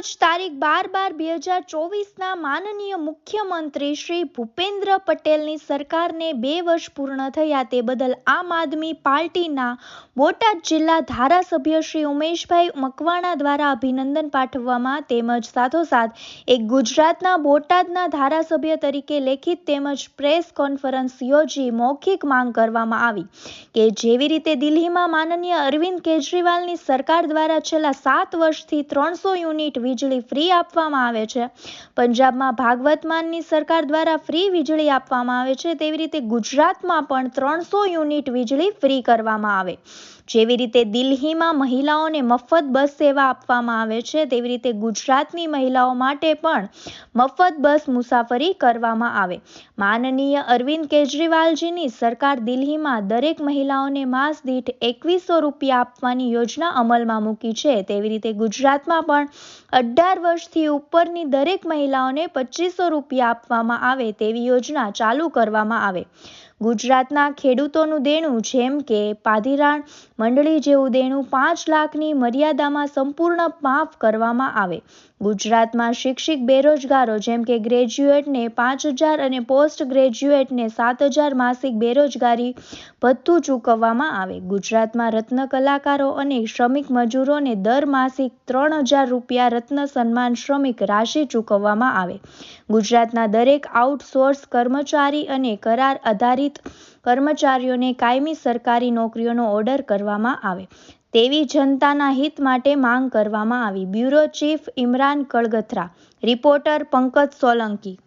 આજરોજ તારીખ બાર બાર બે હજાર ચોવીસના માનનીય મુખ્યમંત્રી શ્રી ભૂપેન્દ્ર પટેલની સરકારને બે વર્ષ પૂર્ણ થયા તે બદલ આમ આદમી પાર્ટીના બોટાદ જિલ્લા ધારાસભ્ય શ્રી ઉમેશભાઈ મકવાણા દ્વારા અભિનંદન પાઠવવામાં તેમજ સાથોસાથ એક ગુજરાતના બોટાદના ધારાસભ્ય તરીકે લેખિત તેમજ પ્રેસ કોન્ફરન્સ યોજી મૌખિક માંગ કરવામાં આવી કે જેવી રીતે દિલ્હીમાં માનનીય અરવિંદ કેજરીવાલની સરકાર દ્વારા છેલ્લા સાત વર્ષથી ત્રણસો યુનિટ વીજળી ફ્રી આપવામાં આવે છે. પંજાબમાં ભાગવત સરકાર દ્વારા ફ્રી વીજળી આપવામાં આવે છે. તેવી રીતે ગુજરાતમાં પણ ત્રણસો યુનિટ વીજળી ફ્રી કરવામાં આવે. જેવી રીતે દિલ્હીમાં મહિલાઓને મફત બસ સેવા આપવામાં આવે છે. તેવી રીતે ગુજરાતની મહિલાઓ માટે પણ મફત બસ મુસાફરી કરવામાં આવે. માનનીય અરવિંદ કેજરીવાલજીની સરકાર દિલ્હીમાં દરેક મહિલાઓને માસ દીઠ એકવીસો રૂપિયા આપવાની યોજના અમલમાં મૂકી છે. તેવી રીતે ગુજરાતમાં પણ અઢાર વર્ષથી ઉપરની દરેક મહિલાઓને પચીસો રૂપિયા આપવામાં આવે તેવી યોજના ચાલુ કરવામાં આવે. ગુજરાતના ખેડૂતોનું દેણું જેમ કે પાધિરાણ મંડળી જેવું દેણું પાંચ લાખની મર્યાદામાં સંપૂર્ણ માફ કરવામાં આવે. ગુજરાતમાં શિક્ષિત બેરોજગારો જેમ કે ગ્રેજ્યુએટને પાંચ હજાર અને પોસ્ટ ગ્રેજ્યુએટને સાત હજાર માસિક બેરોજગારી ભથ્થું ચૂકવવામાં આવે. ગુજરાતમાં રત્ન કલાકારો અને શ્રમિક મજૂરોને દર માસિક ત્રણ હજાર રૂપિયા રત્ન સન્માન શ્રમિક રાશિ ચૂકવવામાં આવે. ગુજરાતના દરેક આઉટસોર્સ કર્મચારી અને કરાર આધારિત કર્મચારીઓને કાયમી સરકારી નોકરીઓનો ઓર્ડર કરવામાં આવે. તેવી જનતાના હિત માટે માંગ કરવામાં આવી. Bureau chief Imran Kalgathara, reporter Pankaj Solanki.